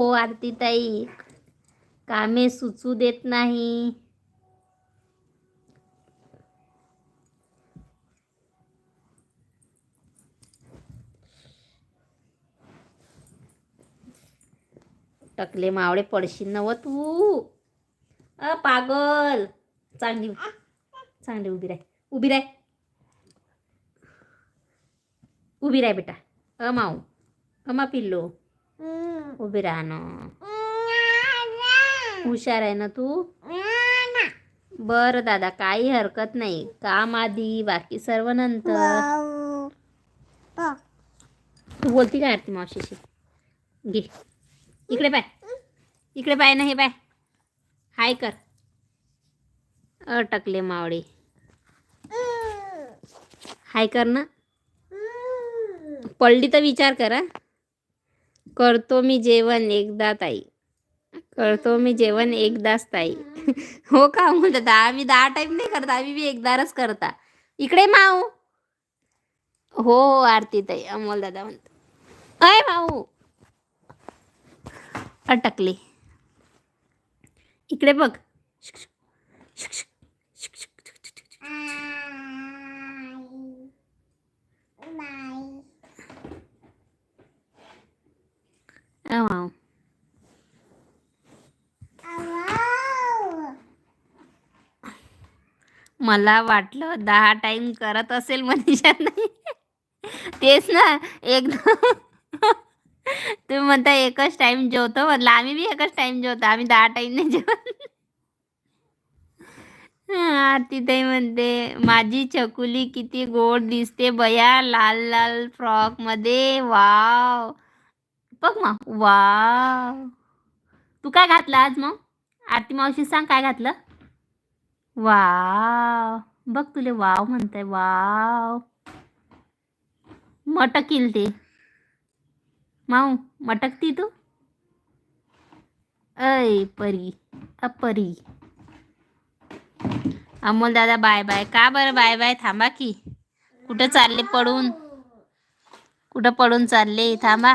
हो आरतीताई. कामे सुचू देत नाही. टकले मावळे पडशील नव तू. अ पागल. चांगली चांगली उभी राह. उभी राह. उभी राह बेटा. अ माऊ. अमा पिल्लो. उभी राहा ना. हुशार आहे ना तू? बरं दादा काही हरकत नाही. काम आधी बाकी सर्व नंतर. तू बोलती का आरती मावशीशी? घे. इकडे पाय. इकडे पाय ना हे पाय. हाय कर. अटकले मावळे. हाय कर ना. पडली तर विचार करा करतो मी जेवण एकदा ताई. करतो मी जेवण एकदाच ताई. हो का? म्हणतात आम्ही दहा टाईम नाही करता आम्ही बी एकदाच करता. इकडे माऊ. हो हो आरती ताई अमोल दादा म्हणतो अय माऊ. अटकले. इकडे बघ अ माऊ मला वाटलं दहा टाइम करत असेल मनीषा नाही तेच ना एकदम. तुम्ही म्हणता एकच टाइम जेवतो म्हटलं आम्ही बी एकच टाइम जेवतो आम्ही दहा टाइम नाही जेवत. आरती ताई म्हणते माझी चकुली किती गोड दिसते बया लाल लाल फ्रॉकमध्ये. वाव. बघ मग. वाव. तू काय घातलं आज मग? आरती मावशी सांग काय घातलं? वाव. बघ तुले वाव म्हणताय वाव. मटकील ते. माऊ मटकती तू? अय परी अपरी. अमोल दादा बाय बाय. का बरं बाय बाय? थांबा की. कुठं चालले पडून? कुठं पडून चालले? थांबा.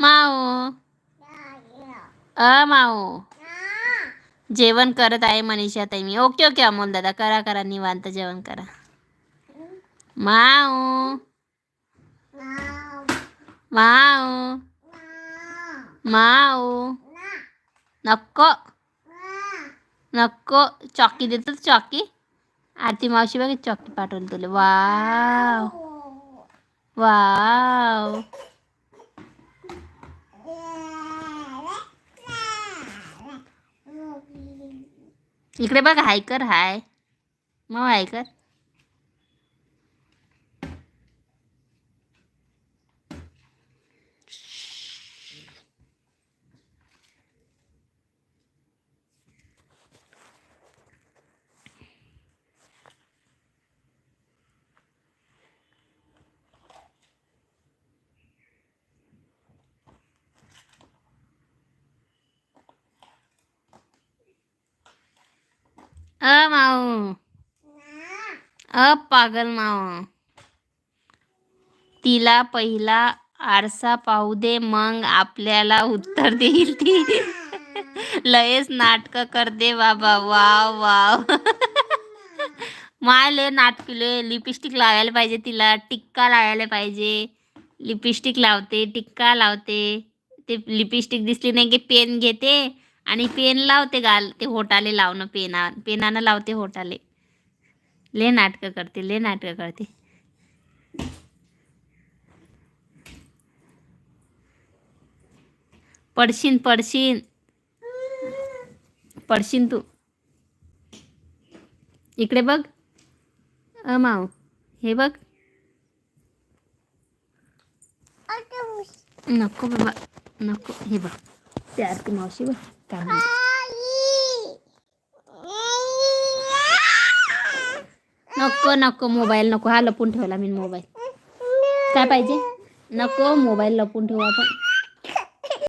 माओ अ माओ जेवण करत आहे मनीषा ताई मी. ओके ओके अमोल दादा. करा करा निवांत जेवण करा. माऊ. माऊ. माऊ. नको. नको. चॉकी देतो चॉकी. आरती मावशी बघ चॉकी पाठवली तुला. वाव. वाव. इकडे बघ हाय कर हाय. मग हाय कर अ माऊ अ पागल माऊ तिला पहिला आरसा पाहू दे मग आपल्याला उत्तर देईल ती. लयच नाटक करते बाबा. Wow wow. माले नाटकले लिपस्टिक लावायला पाहिजे तिला. टिक्का लावायला पाहिजे. लिपस्टिक लावते टिक्का लावते. ते लिपस्टिक दिसली नाही की पेन घेते. आणि पेन लावते गाल ते होटाले लावणं पेना पेनानं लावते होटाले. ले नाटकं करते ले नाटकं करते. पडशीन पडशीन. पडशीन तू. इकडे बघ. अ माऊ हे बघ. नको बाबा नको हे बघ. ते आरती मावशी बघ. काय नको नको मोबाईल नको. हा लपून ठेवला मी मोबाईल काय पाहिजे? नको मोबाईल लपून ठेवू आपण.